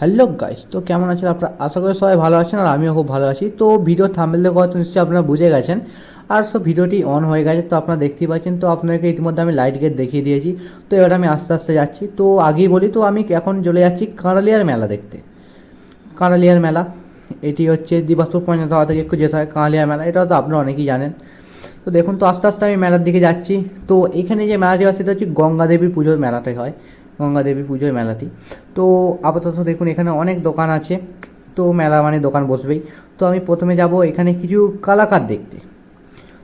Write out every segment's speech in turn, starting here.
Hello guys তো কেমন আছেন? আপনারা আশা করি সবাই ভালো আছেন আর আমিও খুব ভালো আছি। তো ভিডিও দেখে হয়তো নিশ্চয়ই আপনারা বুঝে গেছেন। আর সব ভিডিওটি অন হয়ে গেছে, তো আপনারা দেখতেই পাচ্ছেন। তো আপনাকে ইতিমধ্যে আমি লাইট গেট দেখিয়ে দিয়েছি। তো এবার আমি আস্তে আস্তে যাচ্ছি। তো আগেই বলি, তো আমি এখন চলে যাচ্ছি কাঁড়ালিয়ার মেলা দেখতে। কাঁড়ালিয়ার মেলা, এটি হচ্ছে দিবাসপুর পঞ্চায়েত হওয়া থেকে একটু যেতে হয়, কাঁড়ালিয়ার মেলা। এটা তো আপনারা অনেকেই জানেন। তো দেখুন, তো আস্তে আস্তে আমি মেলার দিকে যাচ্ছি। তো এখানে যে মেলাটি হয়, সেটা হচ্ছে গঙ্গা দেবীর পুজোর মেলাটাই হয়। গঙ্গা দেবী পুজোর মেলাটি। তো আপাতত দেখুন, এখানে অনেক দোকান আছে। তো মেলা মানে দোকান বসবেই। তো আমি প্রথমে যাব এখানে কিছু কালাকার দেখতে।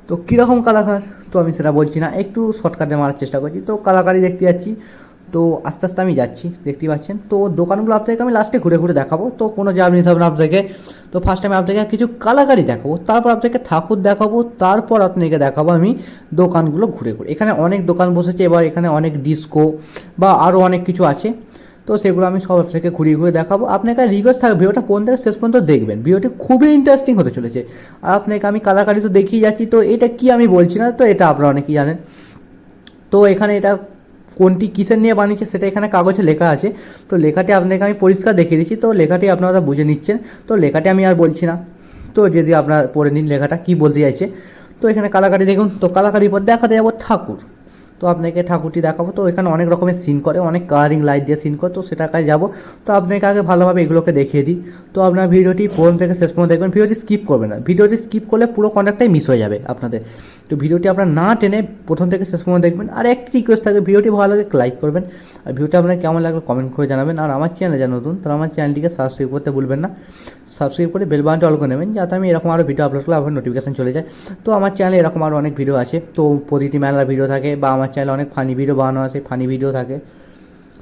তো কীরকম কালাকার? তো আমি সেটা বলছি না, একটু শর্টকাটে মারার চেষ্টা করছি। তো কালাকারই দেখতে যাচ্ছি। তো আস্তে আস্তে আমি যাচ্ছি, দেখতেই পাচ্ছেন। তো দোকানগুলো আপনাদেরকে আমি লাস্টে ঘুরে ঘুরে দেখাবো। তো কোনো চাপ নিতে হবে না আপনাদেরকে, তো ফার্স্ট টাইম আপনাকে কিছু কালাকারি দেখাবো, তারপর আপনাকে ঠাকুর দেখাবো, তারপর আপনাকে দেখাবো আমি দোকানগুলো ঘুরে ঘুরে। এখানে অনেক দোকান বসেছে, এবার এখানে অনেক ডিস্কো বা আরও অনেক কিছু আছে। তো সেগুলো আমি সব আপনাকে ঘুরিয়ে ঘুরে দেখাবো। আপনাকে রিকোয়েস্ট থাকবে, ভিডিওটা কোন থেকে শেষ পর্যন্ত দেখবেন। ভিডিওটি খুবই ইন্টারেস্টিং হতে চলেছে। আর আপনাকে আমি কালাকারি তো দেখিয়ে যাচ্ছি, তো এটা কি আমি বলছি না, তো এটা আপনারা অনেকেই জানেন। তো এখানে এটা কোনটি কিসের নিয়ে বানিয়েছে সেটা এখানে কাগজে লেখা আছে। তো লেখাটি আপনাকে আমি পরিষ্কার দেখিয়ে দিচ্ছি। তো লেখাটি আপনারা বুঝে নিচ্ছেন। তো লেখাটি আমি আর বলছি না। তো যদি আপনারা পড়ে নিন লেখাটা, কি বলতে চাইছে। তো এখানে কালাকারি দেখুন। তো কালাকারির পর দেখাতে যাব ঠাকুর। তো আপনাকে ঠাকুরটি দেখাবো। তো এখানে অনেক রকমের সিন করে, অনেক কালারিং লাইট দিয়ে সিন করে। তো সেটার কাছে যাব। তো আপনাকে আগে ভালোভাবে এগুলোকে দেখিয়ে দিই। তো আপনার ভিডিওটি প্রথম থেকে শেষ পর্যন্ত দেখবেন। ভিডিওটি স্কিপ করবেন না। ভিডিওটি স্কিপ করলে পুরো কন্ট্যাক্টটাই মিস হয়ে যাবে আপনাদের। তো ভিডিওটি আপনার না টেনে প্রথম থেকে শেষ পর্যন্ত দেখবেন। আর একটি রিকোয়েস্ট থাকবে, ভিডিওটি ভালো লাগে লাইক করবেন। আর ভিডিওটা আপনার কেমন লাগল কমেন্ট করে জানাবেন। আর আমার চ্যানেলে যা নতুন তাহলে আমার চ্যানেলটিকে সাবস্ক্রাইব করতে ভুলবেন না। সাবস্ক্রাইব করে বেল বাটনটা অল করে নেবেন, যাতে আমি এরকম আরও ভিডিও আপলোড করলে আপনার নোটিফিকেশান চলে যায়। তো আমার চ্যানেলে এরকম আরও অনেক ভিডিও আছে। তো প্রতিটি মেলার ভিডিও থাকে বা আমার চ্যানেলে অনেক ফানি ভিডিও বানানো আছে ফানি ভিডিও থাকে।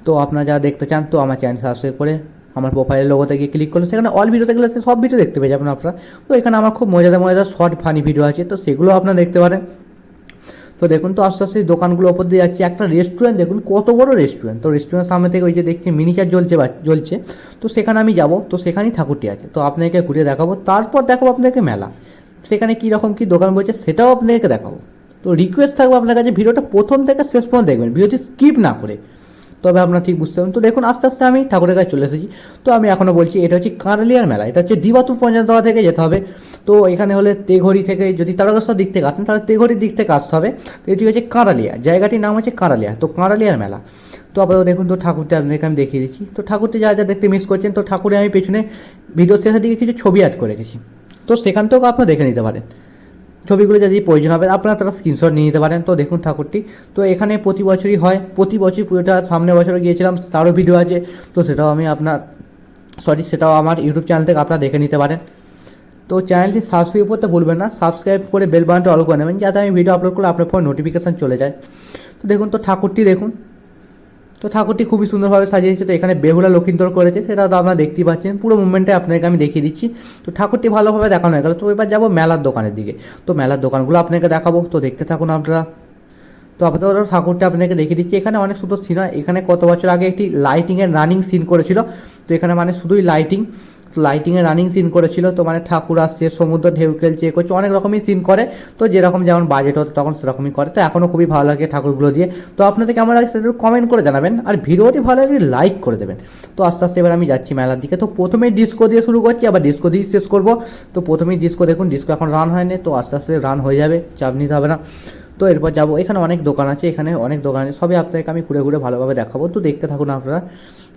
তো আপনারা যা দেখতে চান, তো আমার চ্যানেল সাবস্ক্রাইব করে আমার প্রোফাইলের লোগোতে গিয়ে ক্লিক করলে সেখানে অল ভিডিওতে গেলে সব ভিডিও দেখতে পেয়ে যাবেন আপনারা। তো এখানে আমার খুব মজাদার মজাদার শর্ট ফানি ভিডিও আছে, তো সেগুলো আপনারা দেখতে পারেন। তো দেখুন তো আস্তে আস্তে দোকানগুলো ওপর দিয়ে যাচ্ছে। একটা রেস্টুরেন্ট দেখুন, কত বড় রেস্টুরেন্ট তো রেস্টুরেন্টের সামনে থেকে ওই যে দেখছি মিনিচার জ্বলছে জ্বলছে। তো সেখানে আমি যাব, তো সেখানেই ঠাকুরটি আছে। তো আপনাকে ঘুরে দেখাবো, তারপর দেখাবো আপনাকে মেলা। সেখানে কী রকম কী দোকান বলছে সেটাও আপনাকে দেখাবো। তো রিকোয়েস্ট থাকবে আপনার কাছে, ভিডিওটা প্রথম থেকে শেষ পর্যন্ত দেখবেন। ভিডিওটি স্কিপ না করে। তবে আপনারা ঠিক বুঝতে পারবেন তো দেখুন, আস্তে আস্তে আমি ঠাকুরের কাছে চলে এসেছি। তো আমি এখনও বলছি, এটা হচ্ছে কাঁড়ালিয়ার মেলা। এটা হচ্ছে দিবাতুর পঞ্চায়েত থেকে যেতে হবে। তো এখানে হলে তেঘড়ি থেকে যদি তারকেশ্বর দিক থেকে আসেন, তাহলে তেঘড়ির দিক থেকে আসতে হবে। তো এটি হচ্ছে কাঁড়ালিয়া। জায়গাটির নাম হচ্ছে কাঁড়ালিয়া। তো কাঁড়ালিয়ার মেলা। তো আপাতত দেখুন, তো ঠাকুরটা আপনাদেরকে আমি দেখিয়ে দিচ্ছি। তো ঠাকুরটি যা যা দেখতে মিস করছেন, তো ঠাকুরে আমি পেছনে ভিডিও শেষের দিকে কিছু ছবি অ্যাড করে রেখেছি। তো সেখান থেকেও আপনারা দেখে নিতে পারেন। ছবিগুলো যদি প্রয়োজন হবে, আপনারা তারা স্ক্রিনশট নিয়ে নিতে পারেন। তো দেখুন ঠাকুরটি। তো এখানে প্রতি বছরই হয়। প্রতি বছর পুজোটা সামনে বছরে গিয়েছিলাম, তারও ভিডিও আছে। তো সেটাও আমি আপনার সরি সেটাও আমার ইউটিউব চ্যানেল থেকে আপনারা দেখে নিতে পারেন। তো চ্যানেলটি সাবস্ক্রাইব করতে ভুলবেন না। সাবস্ক্রাইব করে বেল বাটনটা অল করে নেবেন, যাতে আমি ভিডিও আপলোড করলে আপনার ফোন নোটিফিকেশান চলে যায়। তো দেখুন, তো ঠাকুরটি দেখুন। তো ঠাকুরটি খুবই সুন্দরভাবে সাজিয়েছে, তো এখানে বেহুলা লক্ষিন্দর করেছে, সেটা তো আপনারা দেখতেই পাচ্ছেন। পুরো মুভমেন্টে আপনাকে আমি দেখিয়ে দিচ্ছি। তো ঠাকুরটি ভালোভাবে দেখানো হয়ে গেল। তো এবার যাব মেলার দোকানের দিকে। তো মেলার দোকানগুলো আপনাকে দেখাবো, তো দেখতে থাকুন আপনারা। তো আপাতত ঠাকুরটা আপনাকে দেখিয়ে দিচ্ছি। এখানে অনেক সুন্দর সিন হয়। এখানে কত বছর আগে একটি লাইটিংয়ের রানিং সিন করেছিল। তো এখানে মানে শুধুই লাইটিং লাইটিংয়ে রানিং সিন করেছিল, তো মানে ঠাকুর আসছে, সমুদ্র ঢেউ খেলছে করছে, অনেক রকমই সিন করে, তো যেরকম যেমন বাজেট হতো তখন সেরকমই করে, তো এখনও খুবই ভালো লাগে ঠাকুরগুলো দিয়ে। তো আপনাদের কেমন লাগে সেটা কমেন্ট করে জানাবেন, আর ভিডিওটি ভালো লাগলে লাইক করে দেবেন। তো আস্তে আস্তে এবার আমি যাচ্ছি মেলার দিকে, তো প্রথমেই ডিস্কো দিয়ে শুরু করছি, আবার ডিস্কো দিয়েই শেষ করব। তো প্রথমেই ডিস্কো দেখুন ডিস্কো এখন রান হয়নি, তো আস্তে আস্তে রান হয়ে যাবে, চাপ নিতে হবে না। তো এরপর যাব, এখানে অনেক দোকান আছে, এখানে অনেক দোকান আছে, সবই আপনাকে আমি ঘুরে ঘুরে ভালোভাবে দেখাবো, তো দেখতে থাকুন আপনারা।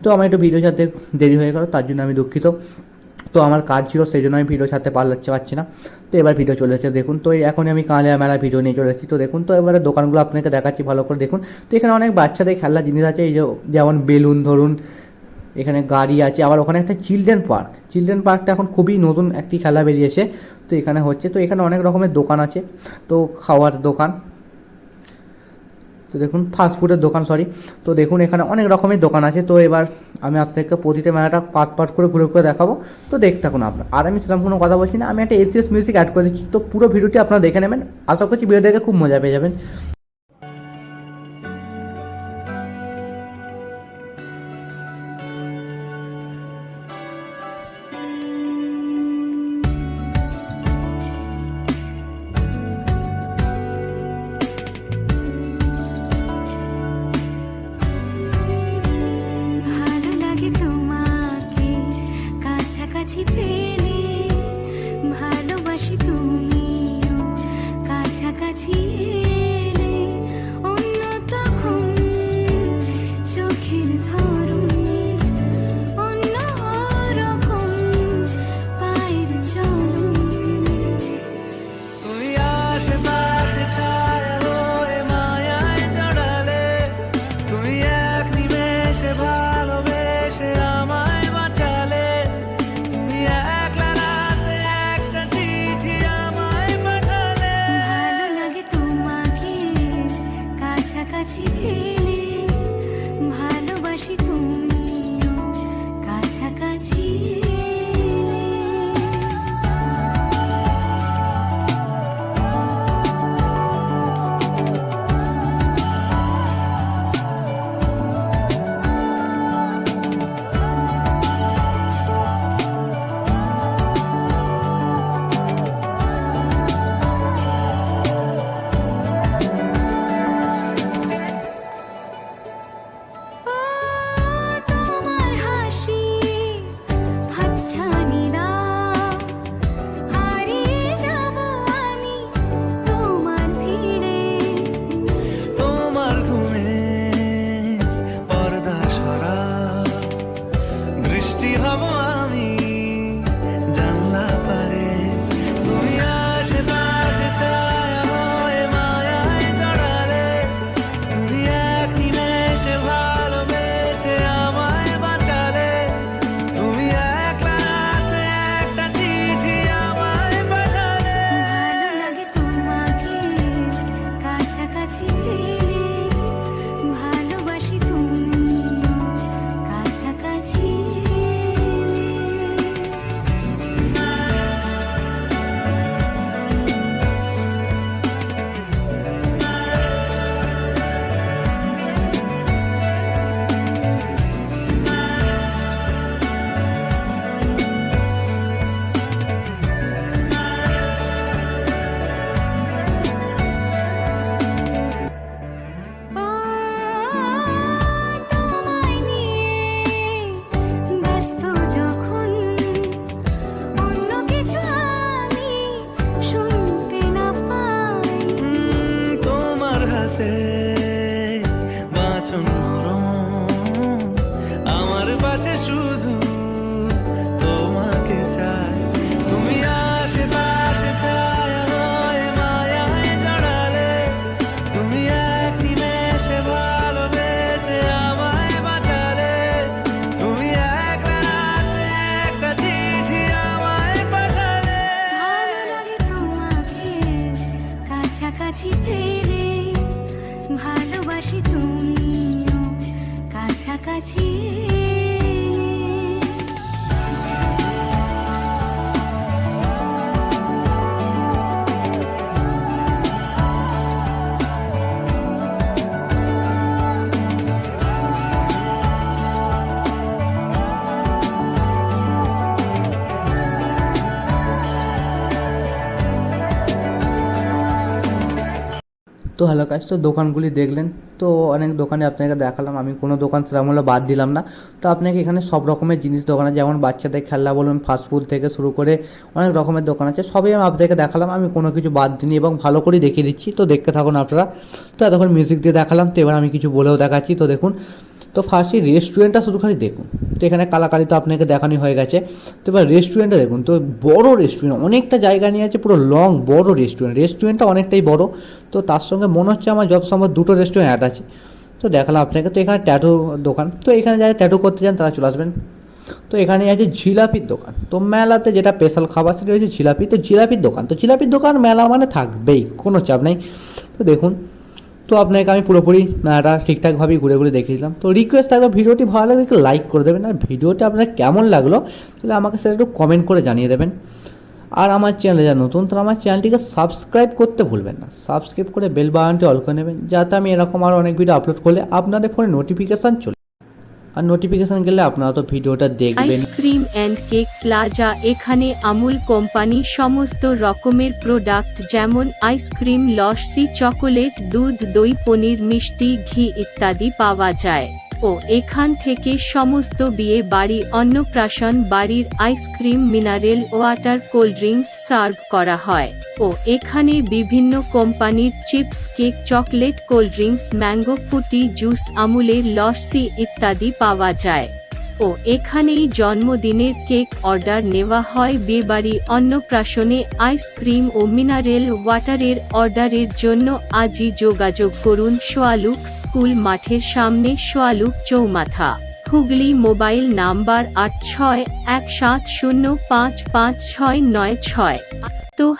তো আমার একটু ভিডিও ছাড়তে দেরি হয়ে গেল, তার জন্য আমি দুঃখিত। তো আমার কাজ ছিল, সেই জন্য আমি ভিডিও ছাড়তে পারলাচ্ছে, পারছি না। তো এবার ভিডিও চলে এসেছে, দেখুন। তো এই এখনই আমি কালিয়া মেলা ভিডিও নিয়ে চলে এসেছি। তো দেখুন, তো এবারে দোকানগুলো আপনাকে দেখাচ্ছি ভালো করে। দেখুন, তো এখানে অনেক বাচ্চাদের খেলার জিনিস আছে, এই যেমন বেলুন ধরুন, এখানে গাড়ি আছে। আবার ওখানে একটা চিলড্রেন পার্ক। চিলড্রেন পার্কটা এখন খুবই নতুন একটি খেলা বেরিয়েছে। তো এখানে হচ্ছে, তো এখানে অনেক রকমের দোকান আছে। তো খাওয়ার দোকান। তো দেখুন ফাস্টফুডের দোকান সরি তো দেখুন, এখানে অনেক রকমের দোকান আছে। তো এবার আমি আপনাকে প্রতিটা মেলাটা পাট পাট করে, ঘুরে ঘুরে দেখাবো। তো দেখতে থাকুন আপনার। আর আমি সেরকম কোনো কথা বলছি না। আমি একটা এসিএস মিউজিক অ্যাড করেছি। তো পুরো ভিডিওটি আপনারা দেখে নেবেন। আশা করছি ভিডিও দেখে খুব মজা পেয়ে যাবেন। ভালোবাসি তুমিও ভালোবাসি তুমিও। কাছাকাছি তো হ্যালো কাজ তো দোকানগুলি দেখলেন। তো অনেক দোকানে আপনাকে দেখালাম, আমি কোনো দোকান সেরকম হলে বাদ দিলাম না। তো আপনাকে এখানে সব রকমের জিনিস দোকান আছে, যেমন বাচ্চাদের খেলনা বলুন ফাস্টফুড থেকে শুরু করে অনেক রকমের দোকান আছে, সবই আমি আপনাকে দেখালাম, আমি কোনো কিছু বাদ দিইনি এবং ভালো করেই দেখিয়ে দিচ্ছি। তো দেখতে থাকুন আপনারা। তো এতক্ষণ মিউজিক দিয়ে দেখালাম, তো এবার আমি কিছু বলেও দেখাচ্ছি। তো দেখুন তো ফার্স্টে রেস্টুরেন্টটা শুধু খালি দেখুন। তো এখানে কালাকালি তো আপনাকে দেখানোই হয়ে গেছে। তো এবার রেস্টুরেন্টটা দেখুন, তো বড় রেস্টুরেন্ট অনেকটা জায়গা নিয়ে আছে, পুরো লং বড় রেস্টুরেন্ট রেস্টুরেন্টটা অনেকটাই বড়। তো তার সঙ্গে মনে হচ্ছে আমার যত সম্ভব দুটো রেস্টুরেন্ট অ্যাড আছে। তো দেখালাম আপনাকে, তো এখানে ট্যাটু দোকান। তো এখানে যারা ট্যাটু করতে চান, তারা চলে আসবেন। তো এখানে আছে জিলাপির দোকান। তো মেলাতে যেটা স্পেশাল খাবার, সেটা হচ্ছে জিলাপি। তো জিলাপির দোকান, তো জিলাপির দোকান মেলা মানে থাকবেই, কোনো চাপ নেই। তো দেখুন তো আপনাকে আমি পুরোপুরি মেলাটা ঠিকঠাকভাবেই ঘুরে ঘুরে দেখিয়েছিলাম। তো রিকোয়েস্ট থাকবে ভিডিওটি ভালো লাগলে একটু লাইক করে দেবেন। আর ভিডিওটা আপনার কেমন লাগল, তাহলে আমাকে সেটা একটু কমেন্ট করে জানিয়ে দেবেন। আর আমার চ্যানেলে যা নতুন, তারা আমার চ্যানেলটিকে সাবস্ক্রাইব করতে ভুলবেন না। সাবস্ক্রাইব করে বেল বাটনটি অল করে নেবেন, যাতে আমি এরকম আরও অনেক ভিডিও আপলোড করলে আপনাদের ফোনে নোটিফিকেশান চলে আর নোটিফিকেশন গেলে আপনারা তো ভিডিওটা দেখবেন। আইসক্রিম এন্ড কেক প্লাজা এখানে আমুল কোম্পানি সমস্ত রকমের প্রোডাক্ট যেমন আইসক্রিম লস্যি চকোলেট দুধ, দই, পনির, মিষ্টি, ঘি ইত্যাদি পাওয়া যায়। ও এখান থেকে সমস্ত বিয়ে বাড়ি, অন্নপ্রাশন বাড়ির ice cream, mineral water, cold drinks serve করা হয়। ও এখানে বিভিন্ন কোম্পানির chips, cake, chocolate, cold drinks, mango, ফুটি, জুস, আমুলের লস্যি ইত্যাদি পাওয়া যায়। ও এখানেই জন্মদিনের কেক অর্ডার নেওয়া হয়। বিয়েবাড়ি অন্নপ্রাশনে আইসক্রিম ও মিনারেল ওয়াটারের অর্ডারের জন্য আজই যোগাযোগ করুন সোয়ালুক স্কুল মাঠের সামনে সোয়ালুক চৌমাথা। হুগলি মোবাইল নাম্বার আট ছয় এক সাত শূন্য পাঁচ পাঁচ ছয় নয় ছয়।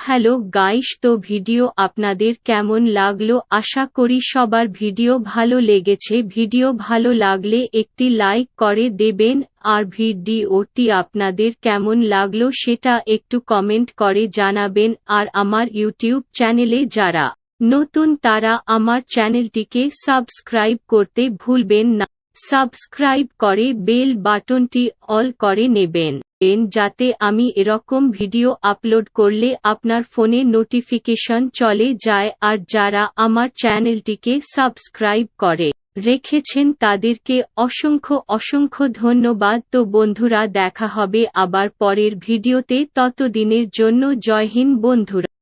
হ্যালো গাইস, তো ভিডিও আপনাদের কেমন লাগল? আশা করি সবার ভিডিও ভালো লেগেছে। ভিডিও ভালো লাগলে একটি লাইক করে দেবেন। আর ভিডিওটি আপনাদের কেমন লাগল সেটা একটু কমেন্ট করে জানাবেন। আর আমার ইউটিউব চ্যানেলে যারা নতুন, তারা আমার চ্যানেলটিকে সাবস্ক্রাইব করতে ভুলবেন না। সাবস্ক্রাইব করে বেল বাটনটি অল করে নেবেন। এন যাতে আমি এরকম ভিডিও আপলোড করলে আপনার ফোনে নোটিফিকেশন চলে যায় আর যারা আমার চ্যানেলটিকে সাবস্ক্রাইব করে রেখেছেন তাদেরকে অসংখ্য অসংখ্য ধন্যবাদ। তো বন্ধুরা, দেখা হবে আবার পরের ভিডিওতে। ততদিনের জন্য জয় হিন্দ বন্ধুরা।